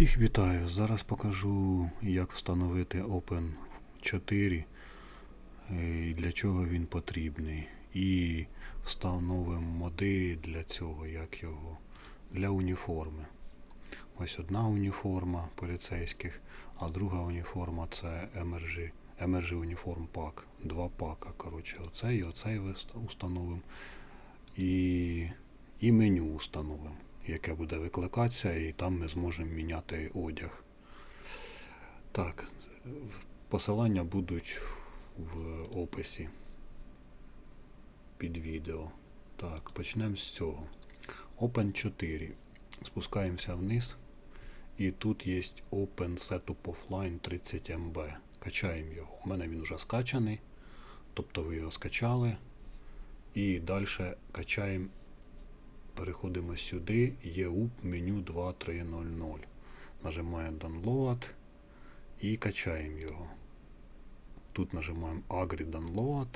Всіх вітаю. Зараз покажу, як встановити Open 4 е, для чого він потрібний. І встановимо моди для цього, як його, для уніформи. Ось одна уніформа поліцейських, а друга уніформа це MRG, MRG Uniform Pack. Два пака. Коротше, оцей і оцей установимо. І, і меню установимо, яке буде викликатися, і там ми зможемо міняти одяг. Так, посилання будуть в описі під відео. Так, почнемо з цього. Open 4. Спускаємося вниз. І тут є Open Setup Offline 30 MB. Качаємо його. У мене він вже скачаний. Тобто ви його скачали. І далі качаємо. Переходимо сюди. EUP меню 2300. Нажимаємо Download і качаємо його. Тут нажимаємо Agri Download.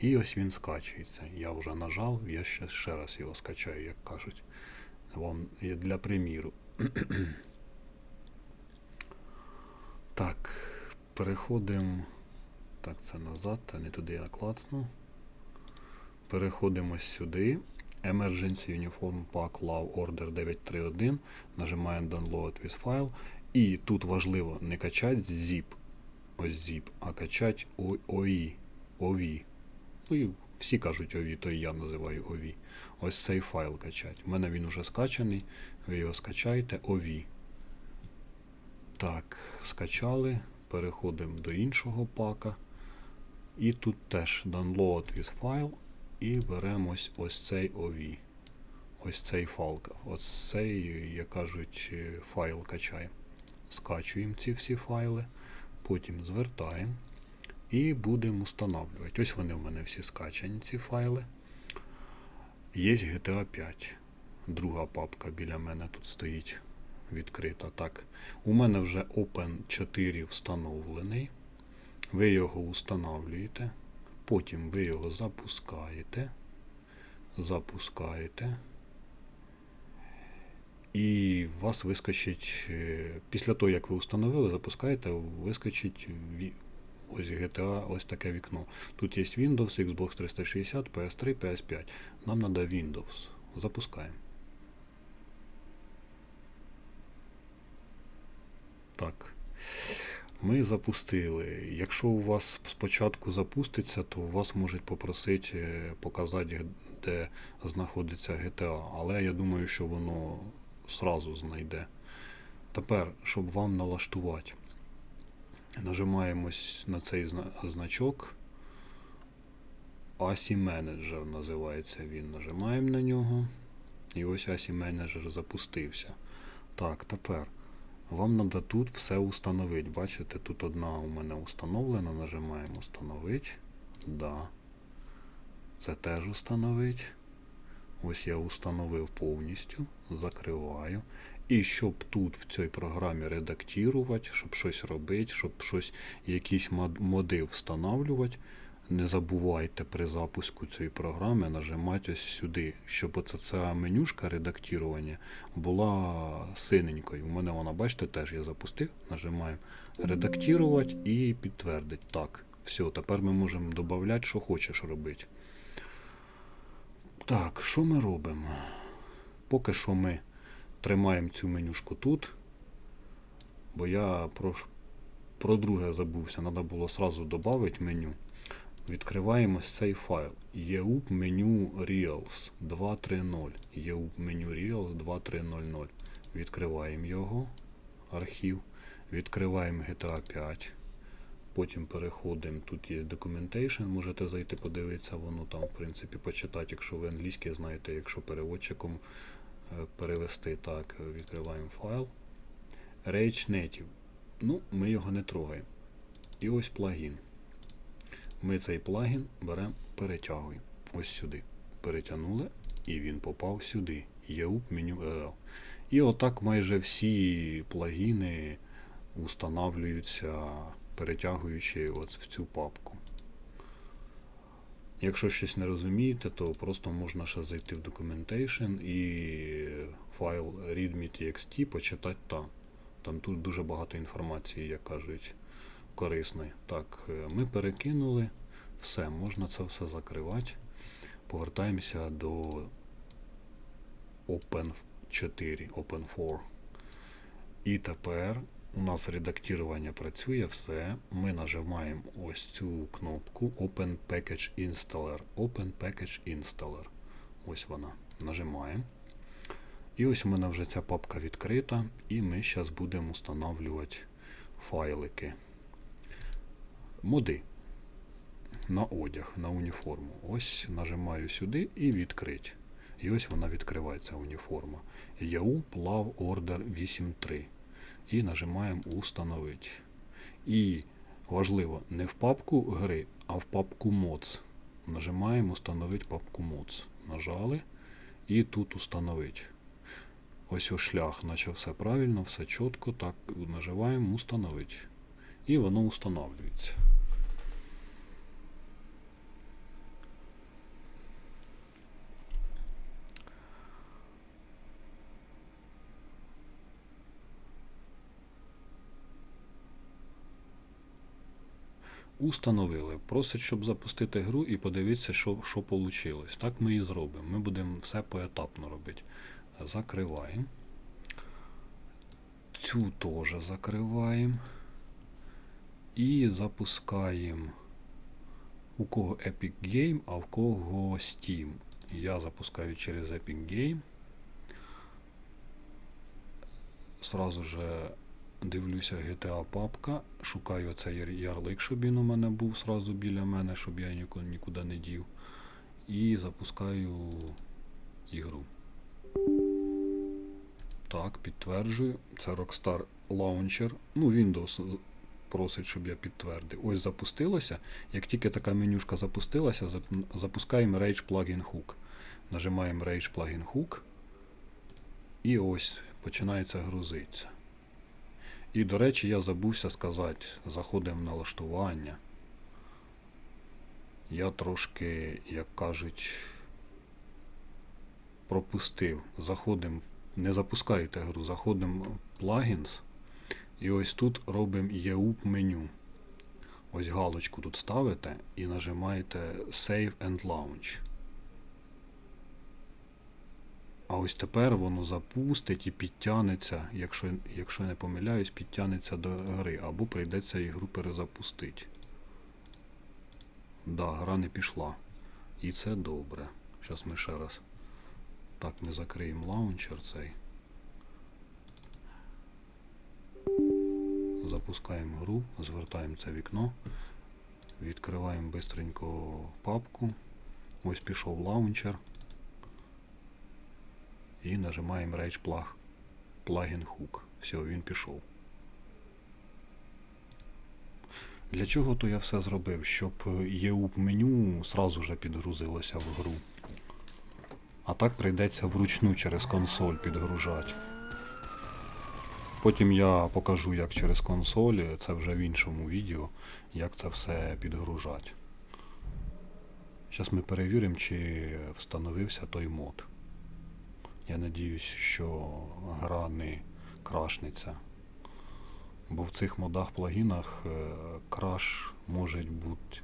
І ось він скачується. Я вже нажав, я ще, ще раз його скачаю, як кажуть. Вам є для приміру. так, переходимо. Так, це назад, а не туди я клацну. Переходимо сюди. Emergency Uniform Pack Law Order 931. Нажимаємо Download with File. І тут важливо не качати zip, ось zip, а качати OI, OV. Ну і всі кажуть OV, то і я називаю OV. Ось цей файл качать. У мене він уже скачаний. Ви його скачаєте OV. Так, скачали. Переходимо до іншого пака. І тут теж download with file. І беремо ось, ось цей OV. Ось цей файл. Ось цей, як кажуть, е, файл качаємо. Скачуємо ці всі файли. Потім звертаємо. І будемо встановлювати. Ось вони в мене всі скачані, ці файли. Є GTA 5. Друга папка біля мене тут стоїть відкрита. Так. У мене вже Open 4 встановлений. Ви його встановлюєте. Потім ви його запускаєте. Запускаєте. І у вас вискочить, е, після того, як ви встановили, запускаєте, вискочить ось GTA, ось таке вікно. Тут є Windows, Xbox 360, PS3, PS5. Нам треба Windows. Запускаємо. Так. Ми запустили. Якщо у вас спочатку запуститься, то у вас можуть попросити е, показати, де знаходиться GTA. Але я думаю, що воно сразу знайде. Тепер, щоб вам налаштувати, нажимаємось на цей значок. ASI Manager називається він. Нажимаємо на нього. І ось ASI Manager запустився. Так, тепер. Вам треба тут все установити. Бачите, тут одна у мене установлена. Нажимаємо установити. Да. Це теж установити. Ось я установив повністю. Закриваю. І щоб тут в цій програмі редактувати, щоб щось робити, щоб щось, якісь моди встановлювати, не забувайте при запуску цієї програми нажимати ось сюди, щоб оця ця менюшка редактування була синенькою. У мене вона, бачите, теж я запустив. Нажимаємо редактувати і підтвердити. Так, все, тепер ми можемо додати, що хочеш робити. Так, що ми робимо? Поки що ми тримаємо цю менюшку тут, бо я про, про друге забувся. Треба було сразу додати меню. Відкриваємо цей файл. EUP меню Reals 230. EUP меню Reals 2300. Відкриваємо його, архів. Відкриваємо GTA 5. Потім переходимо. Тут є documentation, можете зайти подивитися, воно там, в принципі, почитати, якщо ви англійський знаєте, якщо переводчиком е, перевести так, е, відкриваємо файл. Rage. Ну, ми його не трогаємо. І ось плагін. Ми цей плагін беремо, перетягуємо. Ось сюди. Перетягнули, і він попав сюди. EUP меню EL. І отак майже всі плагіни устанавлюються, перетягуючи от в цю папку. Якщо щось не розумієте, то просто можна ще зайти в Documentation і файл readme.txt почитати там. Там тут дуже багато інформації, як кажуть, корисної. Так, е, ми перекинули. Все, можна це все закривати. Повертаємося до Open 4, Open 4. І тепер у нас редактування працює все. Ми нажимаємо ось цю кнопку Open Package Installer. Open Package Installer. Ось вона. Нажимаємо. І ось у мене вже ця папка відкрита, і ми зараз будемо встановлювати файлики. Моди на одяг, на уніформу. Ось нажимаю сюди і відкрить. І ось вона відкривається уніформа. EU Plav Order 8.3. І нажимаємо Установити. І важливо, не в папку гри, а в папку Mods. Нажимаємо Установити папку Mods. Нажали. І тут установити. Ось ось шлях, наче все правильно, все чітко. Так, нажимаємо Установити. І воно устанавлюється. Установили. Просить, щоб запустити гру і подивитися, що, що вийшло. Так ми і зробимо. Ми будемо все поетапно робити. Закриваємо. Цю теж закриваємо. І запускаємо. У кого Epic Game, а в кого Steam. Я запускаю через Epic Game. Сразу же дивлюся GTA папка, шукаю цей ярлик, щоб він у мене був сразу біля мене, щоб я нікуди не дів. І запускаю ігру. Так, підтверджую. Це Rockstar Launcher. Ну, Windows просить, щоб я підтвердив. Ось запустилося. Як тільки така менюшка запустилася, запускаємо Rage Plugin Hook. Нажимаємо Rage Plugin Hook. І ось починається грузитися. І, до речі, я забувся сказати, заходимо в налаштування. Я трошки, як кажуть, пропустив. Заходимо, не запускаєте гру, заходимо в Plugins. І ось тут робимо EUP меню. Ось галочку тут ставите і нажимаєте Save and Launch. А ось тепер воно запустить і підтягнеться, якщо, якщо не помиляюсь, підтягнеться до гри, або прийдеться ігру перезапустити. Да, гра не пішла. І це добре. Зараз ми ще раз. Так, ми закриємо лаунчер цей. Запускаємо гру, звертаємо це вікно, відкриваємо бистренько папку. Ось пішов лаунчер. І нажимаємо Rage Plug, Plugin Hook. Все, він пішов. Для чого то я все зробив? Щоб EUP меню сразу же підгрузилося в гру. А так прийдеться вручну через консоль підгружати. Потім я покажу, як через консоль, це вже в іншому відео, як це все підгружати. Зараз ми перевіримо, чи встановився той мод. Я надіюсь, що гра не крашнеться. Бо в цих модах плагінах е, краш може бути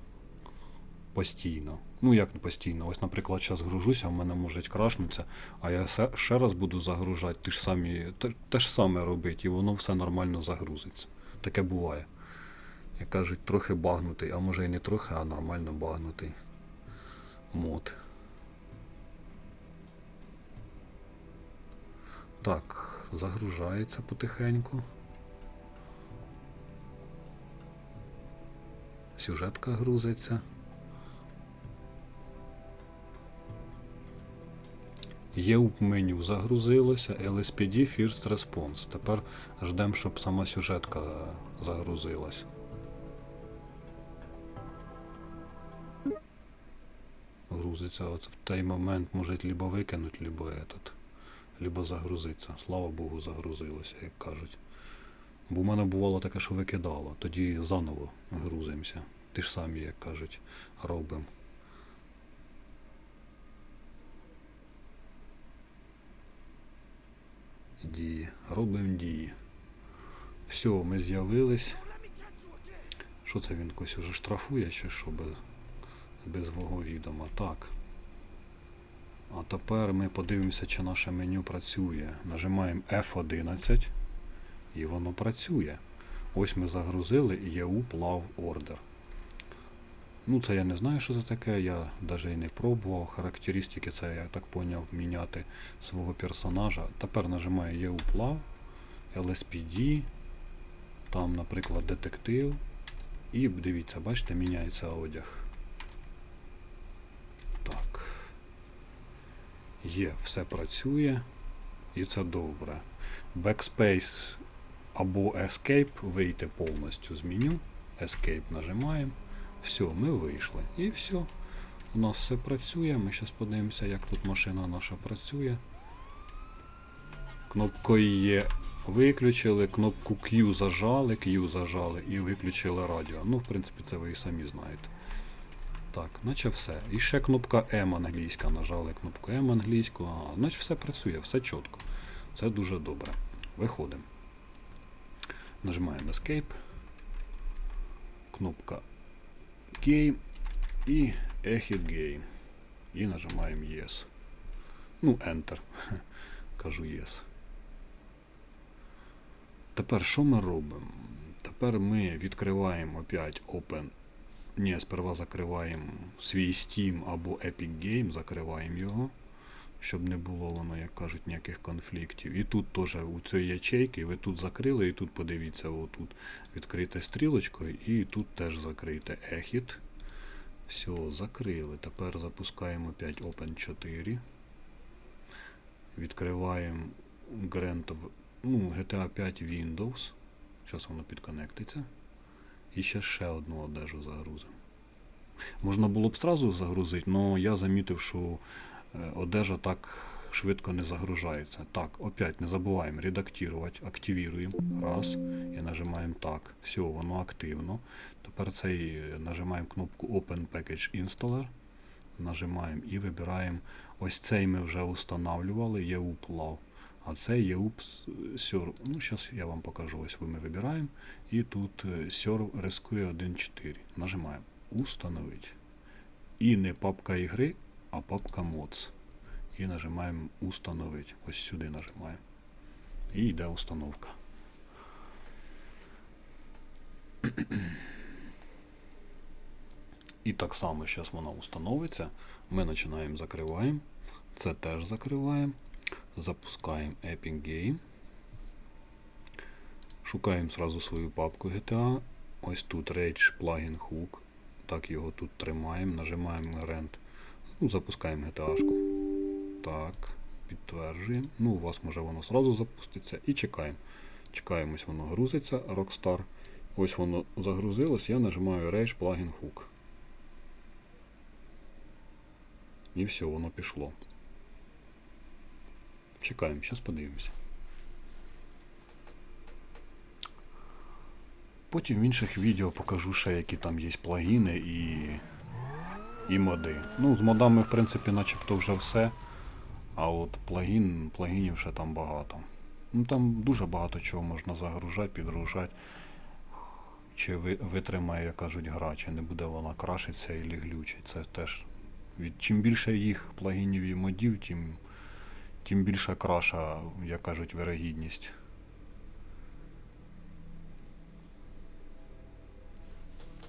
постійно. Ну як не постійно. Ось, наприклад, зараз гружуся, в мене може крашнутися, а я ще раз буду загружати ті ж самі, те, те ж саме робити, і воно все нормально загрузиться. Таке буває. Як кажуть, трохи багнутий, а може і не трохи, а нормально багнутий мод. Так, загружається потихеньку. Сюжетка грузиться. Є в меню загрузилося, LSPD First Response. Тепер ждемо, щоб сама сюжетка загрузилась. Грузиться. От в той момент може либо викинуть, либо этот, либо загрузиться. Слава Богу, загрузилося, як кажуть. Бо в мене бувало таке, що викидало. Тоді заново грузимося. Ти ж самі, як кажуть, робимо. Дії. Робимо дії. Все, ми з'явились. Що це він когось уже штрафує, чи що без без мого відома? Так. А тепер ми подивимося, чи наше меню працює. Нажимаємо F11 і воно працює. Ось ми загрузили EU Plav Order. Ну, це я не знаю, що це таке, я навіть і не пробував. Характеристики це, я так поняв, міняти свого персонажа. Тепер нажимаю EU LSPD, там, наприклад, детектив. І дивіться, бачите, міняється одяг. Так. Є, все працює. І це добре. Backspace або Escape вийти повністю з меню. Escape нажимаємо. Все, ми вийшли. І все. У нас все працює. Ми зараз подивимося, як тут машина наша працює. Кнопкою є виключили, кнопку Q зажали, Q зажали і виключили радіо. Ну, в принципі, це ви і самі знаєте. Так, наче все. І ще кнопка M англійська. Нажали кнопку M англійську. Ага, значить все працює, все чітко. Це дуже добре. Виходимо. Нажимаємо Escape. Кнопка Game і Exit Game. І нажимаємо Yes. Ну, Enter. Кажу Yes. Тепер що ми робимо? Тепер ми відкриваємо опять Open. Ні, сперва закриваємо свій Steam або Epic Game, закриваємо його, щоб не було воно, як кажуть, ніяких конфліктів. І тут теж у цій ячейки, ви тут закрили, і тут подивіться, отут відкрите стрілочкою, і тут теж закрите Exit. Все, закрили. Тепер запускаємо опять Open 4. Відкриваємо Grand, ну, GTA 5 Windows. Зараз воно підконектиться. І ще ще одну одежу загрузимо. Можна було б зразу загрузити, але я замітив, що е, одежа так швидко не загружається. Так, опять не забуваємо редактувати, активуємо. Раз. І нажимаємо так. Все, воно активно. Тепер цей е, нажимаємо кнопку Open Package Installer. Нажимаємо і вибираємо. Ось цей ми вже устанавливали, є уплав. А це є Serve. Ну, зараз я вам покажу. Ось ми вибираємо. І тут Serve рискує 1.4. Нажимаємо Установити. І не папка ігри, а папка Mods. І нажимаємо Установити. Ось сюди нажимаємо. І йде установка. І так само зараз вона установиться. Ми починаємо закриваємо. Це теж закриваємо. Запускаємо Epic Game. Шукаємо сразу свою папку GTA. Ось тут Rage Plugin Hook. Так, його тут тримаємо, нажимаємо Rent. Ну, запускаємо GTA. -шку. Так, підтверджуємо. Ну, у вас може воно сразу запуститься. І чекаємо. Чекаємо, ось воно грузиться, Rockstar. Ось воно загрузилось, я нажимаю Rage Plugin Hook. І все, воно пішло. Чекаємо, зараз подивимося. Потім в інших відео покажу ще, які там є плагіни і, і моди. Ну, з модами, в принципі, начебто вже все. А от плагін, плагінів ще там багато. Ну там дуже багато чого можна загружати, підгружати. Чи витримає, як кажуть, гра, чи не буде вона крашитися і глючить. Це теж. Від, чим більше їх плагінів і модів, тим, тим більша краша, як кажуть, вирогідність.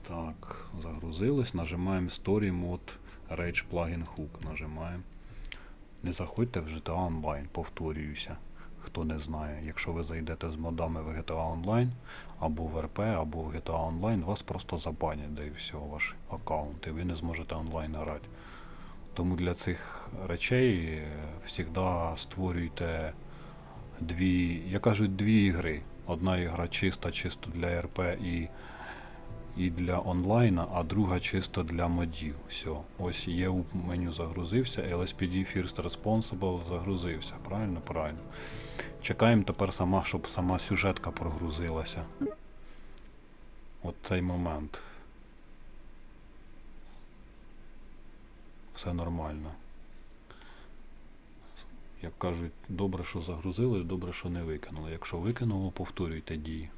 Так, загрузилось. Нажимаємо Story Mode Rage Plugin Hook. Нажимаємо. Не заходьте в GTA Online, повторююся. Хто не знає, якщо ви зайдете з модами в GTA Online, або в РП, або в GTA Online, вас просто забанять, де і все, ваш аккаунт, і ви не зможете онлайн грати. Тому для цих речей завжди створюйте дві, я кажу, дві ігри. Одна ігра чиста, чисто для РП і, і для онлайна, а друга чисто для модів. Все. Ось є у меню загрузився, LSPD First Responsible загрузився. Правильно? Правильно. Чекаємо тепер сама, щоб сама сюжетка прогрузилася. От цей момент. Все нормально. Як кажуть, добре, що загрузили, добре, що не викинули. Якщо викинуло, повторюйте дії.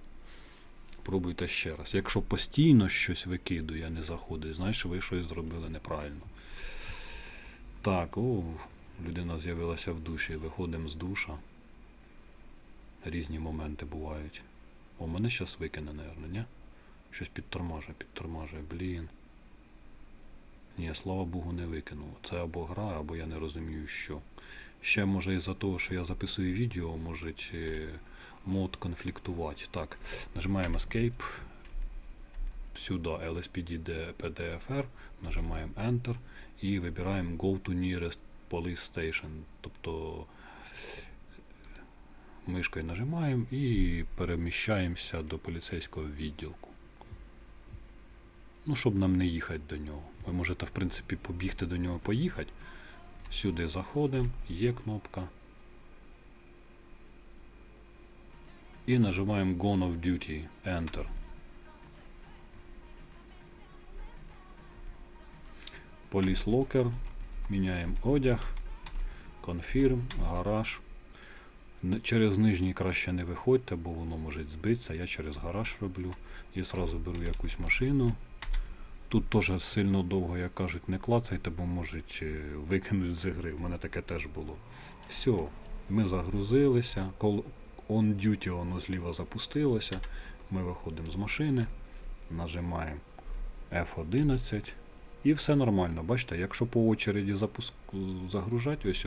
Пробуйте ще раз. Якщо постійно щось викидує, не заходить, знаєш, ви щось зробили неправильно. Так, о, людина з'явилася в душі. Виходимо з душа. Різні моменти бувають. О, мене зараз викине, напевно, ні? Щось підтормажує, підтормажує, блін. Ні, слава Богу, не викинуло. Це або гра, або я не розумію, що. Ще може із-за того, що я записую відео, може мод конфліктувати. Так, нажимаємо Escape. Сюди LSPD PDFR, нажимаємо Enter і вибираємо Go to nearest police station. Тобто мишкою нажимаємо і переміщаємося до поліцейського відділку. Ну, щоб нам не їхати до нього. Ви можете, в принципі, побігти до нього поїхати. Сюди заходимо, є кнопка. І нажимаємо Gone of Duty, Enter. Police Locker. Міняємо одяг. Confirm, гараж. Через нижній краще не виходьте, бо воно може збитися. Я через гараж роблю. І зразу беру якусь машину. Тут теж сильно довго, як кажуть, не клацайте, бо можуть е, викинути з ігри. У мене таке теж було. Все, ми загрузилися. Call on duty воно зліва запустилося. Ми виходимо з машини, нажимаємо F11 і все нормально. Бачите, якщо по очереді запуск... загружати, ось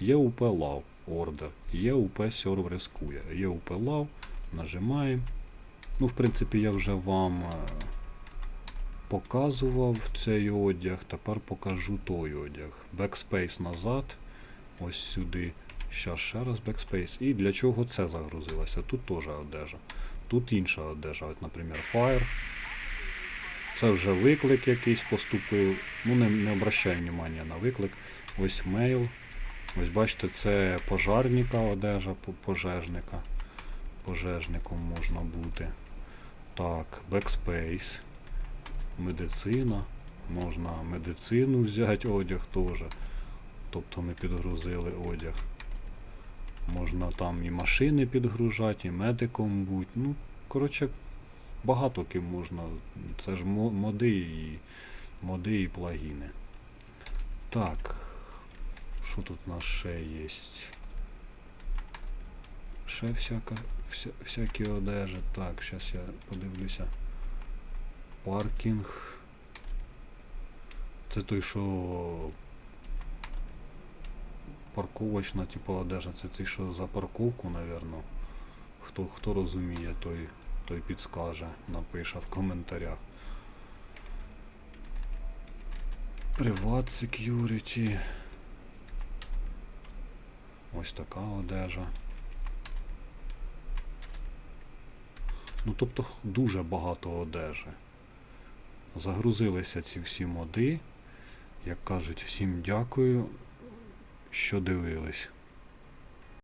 є UP LAW order, є UP server рискує, є UP LAW, нажимаємо. Ну, в принципі, я вже вам. Показував цей одяг, тепер покажу той одяг. Backspace назад, ось сюди. Щас ще раз Backspace. І для чого це загрузилося? Тут теж одежа. Тут інша одежа. От, наприклад, Fire. Це вже виклик якийсь поступив. Ну, не, не обращай внимання на виклик. Ось мейл. Ось бачите, це пожарника одежа, пожежника. Пожежником можна бути. Так, Backspace медицина. Можна медицину взяти одяг теж. Тобто ми підгрузили одяг. Можна там і машини підгружати, і медиком бути. Ну, коротше, багато ким можна. Це ж моди і моди і плагіни. Так. Що тут у нас ще є? Ще всяка, вся, всякі одежі. Так, зараз я подивлюся. Паркінг. Це той, що парковочна, типу, одежа, це той, що за парковку, напевно. Хто, хто розуміє, той, той підскаже, напише в коментарях. Приват security. Ось така одежа. Ну, тобто дуже багато одежі. Загрузилися ці всі моди. Як кажуть, всім дякую, що дивились.